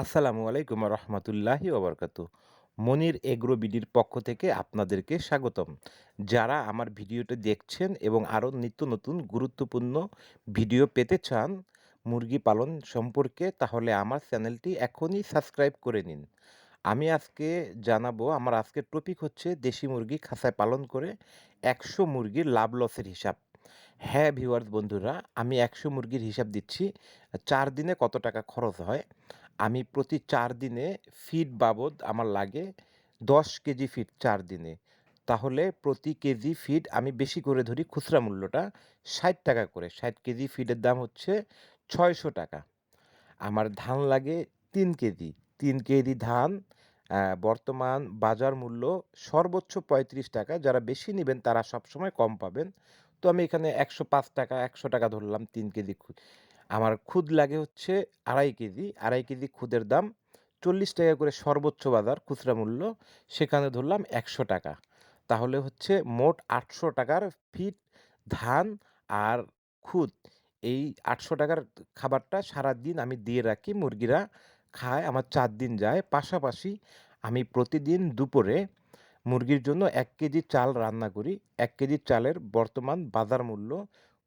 আসসালামু আলাইকুম রহমতুল্লাহি ওবরকাতু। মনির এগ্রো বিডির পক্ষ থেকে আপনাদেরকে স্বাগতম। যারা আমার ভিডিওটা দেখছেন এবং আরও নিত্য নতুন গুরুত্বপূর্ণ ভিডিও পেতে চান মুরগি পালন সম্পর্কে, তাহলে আমার চ্যানেলটি এখনই সাবস্ক্রাইব করে নিন। আমি আজকে জানাব, আমার আজকের টপিক হচ্ছে দেশি মুরগি খাঁচায় পালন করে একশো মুরগির লাভ লসের হিসাব। হ্যাঁ ভিউয়ার্স বন্ধুরা, আমি একশো মুরগির হিসাব দিচ্ছি। চার দিনে কত টাকা খরচ হয়? আমি প্রতি চার দিনে ফিড বাবদ আমার লাগে দশ কেজি ফিড চার দিনে। তাহলে প্রতি কেজি ফিড আমি বেশি করে ধরি খুচরা মূল্যটা ষাট টাকা করে। ষাট কেজি ফিডের দাম হচ্ছে ছয়শো টাকা। আমার ধান লাগে তিন কেজি। তিন কেজি ধান বর্তমান বাজার মূল্য সর্বোচ্চ পঁয়ত্রিশ টাকা। যারা বেশি নেবেন তারা সবসময় কম পাবেন। তো আমি এখানে একশো পাঁচ টাকা, একশো টাকা ধরলাম তিন কেজি আমার খুদ লাগে হচ্ছে আড়াই কেজি। আড়াই কেজি খুদের দাম চল্লিশ টাকা করে সর্বোচ্চ বাজার খুচরা মূল্য। সেখানে ধরলাম একশো টাকা। তাহলে হচ্ছে মোট আটশো টাকার ফিট ধান আর খুদ। এই আটশো টাকার খাবারটা সারা দিন আমি দিয়ে রাখি। মুরগিরা খায়, আমার চার দিন যায়। পাশাপাশি আমি প্রতিদিন দুপুরে মুরগির জন্য এক কেজি চাল রান্না করি। এক কেজি চালের বর্তমান বাজার মূল্য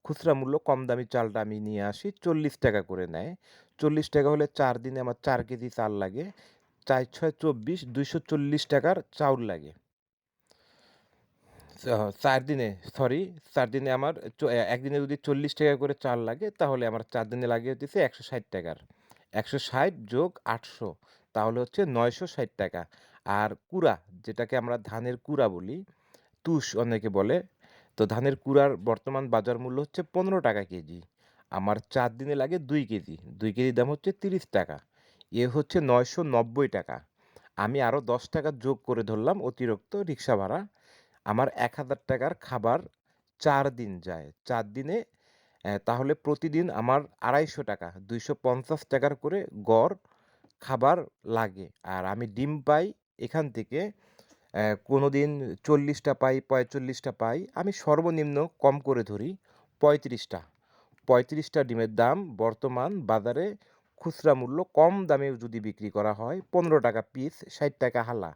খুচরা মূল্য কম দামি চালটা আমি নিয়ে আসি, চল্লিশ টাকা করে নেয়। চল্লিশ টাকা হলে চার দিনে আমার চার কেজি চাল লাগে। চার ছয় চব্বিশ, দুইশো চল্লিশ টাকার চাউল লাগে। চার দিনে সরি চার দিনে আমার একদিনে যদি চল্লিশ টাকা করে চাল লাগে, তাহলে আমার চার দিনে লাগে হচ্ছে একশো ষাট টাকার। একশো ষাট যোগ আটশো, তাহলে হচ্ছে নয়শো ষাট টাকা। আর কুড়া, যেটাকে আমরা ধানের কুড়া বলি, তুষ অনেকে বলে তো ধানের কুড়ার বর্তমান বাজার মূল্য হচ্ছে পনেরো টাকা কেজি। আমার চার দিনে লাগে দুই কেজি। দুই কেজির দাম হচ্ছে তিরিশ টাকা। এ হচ্ছে নয়শো নব্বই টাকা। আমি আরও দশ টাকা যোগ করে ধরলাম অতিরিক্ত রিক্সা ভাড়া। আমার এক হাজার টাকার খাবার চার দিন যায়। চার দিনে তাহলে প্রতিদিন আমার আড়াইশো টাকা, দুইশো পঞ্চাশ টাকার করে গড় খাবার লাগে। আর আমি ডিম পাই এখান থেকে কোনো দিন চল্লিশটা পাই, পঁয়তাল্লিশটা পাই, আমি সর্বনিম্ন কম করে ধরি পঁয়ত্রিশটা। পঁয়ত্রিশটা ডিমের দাম বর্তমান বাজারে খুচরা মূল্য কম দামে যদি বিক্রি করা হয়, পনেরো টাকা পিস ষাট টাকা হালা।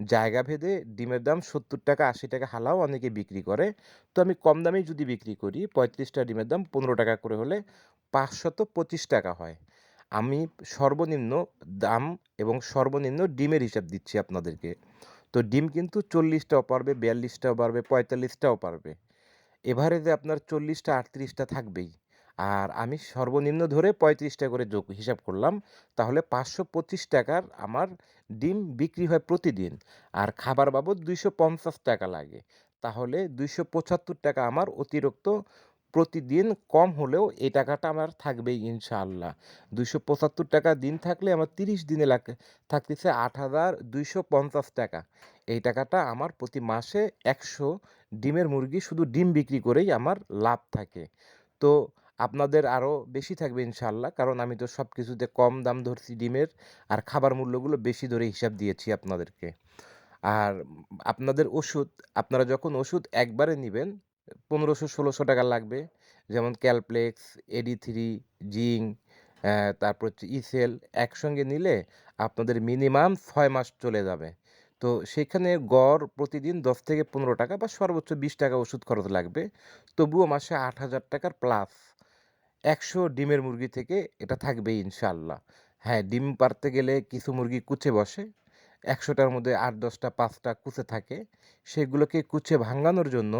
জায়গা ভেদে ডিমের দাম সত্তর টাকা, আশি টাকা হালাও অনেকে বিক্রি করে। তো আমি কম দামে যদি বিক্রি করি, পঁয়ত্রিশটা ডিমের দাম পনেরো টাকা করে হলে পাঁচশত পঁচিশ টাকা হয়। আমি সর্বনিম্ন দাম এবং সর্বনিম্ন ডিমের হিসাব দিচ্ছি আপনাদেরকে। তো ডিম কিন্তু চল্লিশটাও পারবে, বিয়াল্লিশটাও পারবে, পঁয়তাল্লিশটাও পারবে। এভারেজে আপনার চল্লিশটা, আটত্রিশটা থাকবেই। আর আমি সর্বনিম্ন ধরে পঁয়ত্রিশটা করে যোগ হিসাব করলাম, তাহলে পাঁচশো পঁচিশ টাকার আমার ডিম বিক্রি হয় প্রতিদিন। আর খাবার বাবদ দুইশো পঞ্চাশ টাকা লাগে। তাহলে দুইশো পঁচাত্তর টাকা আমার অতিরিক্ত প্রতিদিন কম হলেও এই টাকাটা আমার থাকবেই ইনশাআল্লাহ। দুইশো পঁচাত্তর টাকা দিন থাকলে আমার তিরিশ দিনে লাগ থাকতেছে আট হাজার দুইশো পঞ্চাশ টাকা। এই টাকাটা আমার প্রতি মাসে একশো ডিমের মুরগি শুধু ডিম বিক্রি করেই আমার লাভ থাকে। তো আপনাদের আরও বেশি থাকবে ইনশাআল্লাহ, কারণ আমি তো সব কিছুতে কম দাম ধরছি ডিমের আর খাবার মূল্যগুলো বেশি ধরে হিসাব দিয়েছি আপনাদেরকে। আর আপনাদের ওষুধ, আপনারা যখন ওষুধ একবারে নেবেন পনেরোশো, ষোলোশো টাকা লাগবে। যেমন ক্যালপ্লেক্স, এডি থ্রি জিং তারপর হচ্ছে ইসেল একসঙ্গে নিলে আপনাদের মিনিমাম ছয় মাস চলে যাবে। তো সেখানে গড় প্রতিদিন দশ থেকে পনেরো টাকা বা সর্বোচ্চ বিশ টাকা ওষুধ খরচ লাগবে। তবুও মাসে আট হাজার টাকার প্লাস। একশো ডিমের মুরগি থেকে এটা থাকবেই ইনশাল্লাহ হ্যাঁ ডিম পারতে গেলে কিছু মুরগি কুচে বসে। একশোটার মধ্যে আট, দশটা, পাঁচটা কুচে থাকে। সেগুলোকে কুচে ভাঙানোর জন্য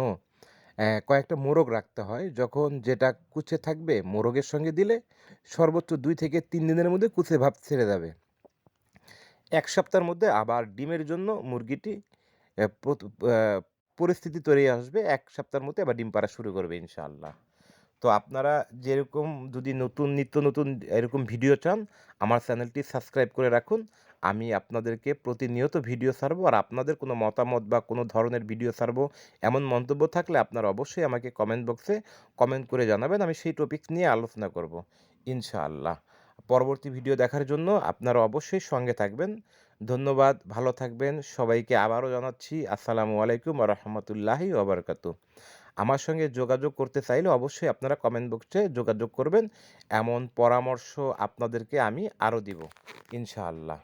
কয়েকটা মোরগ রাখতে হয়। যখন যেটা কুচে থাকবে মোরগের সঙ্গে দিলে সর্বোচ্চ দুই থেকে তিন দিনের মধ্যে কুচে ভাব ছেড়ে যাবে। এক সপ্তাহের মধ্যে আবার ডিমের জন্য মুরগিটি পরিস্থিতি তৈরি আসবে। এক সপ্তাহের মধ্যে আবার ডিম পাড়া শুরু করবে ইনশাআল্লাহ। তো আপনারা যেরকম যদি নতুন নিত্য নতুন এরকম ভিডিও চান, আমার চ্যানেলটি সাবস্ক্রাইব করে রাখুন। আমি আপনাদেরকে প্রতিনিয়ত ভিডিও ছাড়বো আর আপনাদের কোনো মতামত বা কোনো ধরনের ভিডিও ছাড়বো এমন মন্তব্য থাকলে আপনারা অবশ্যই আমাকে কমেন্ট বক্সে কমেন্ট করে জানাবেন। আমি সেই টপিক নিয়ে আলোচনা করব, ইনশাআল্লাহ। পরবর্তী ভিডিও দেখার জন্য আপনারা অবশ্যই সঙ্গে থাকবেন। ধন্যবাদ, ভালো থাকবেন। সবাইকে আবারও জানাচ্ছি, আসসালামু আলাইকুম রহমতুল্লাহি ওবরকাতু আমার সঙ্গে যোগাযোগ করতে চাইলে অবশ্যই আপনারা কমেন্ট বক্সে যোগাযোগ করবেন। এমন পরামর্শ আপনাদেরকে আমি আরও দিব, ইনশাআল্লাহ।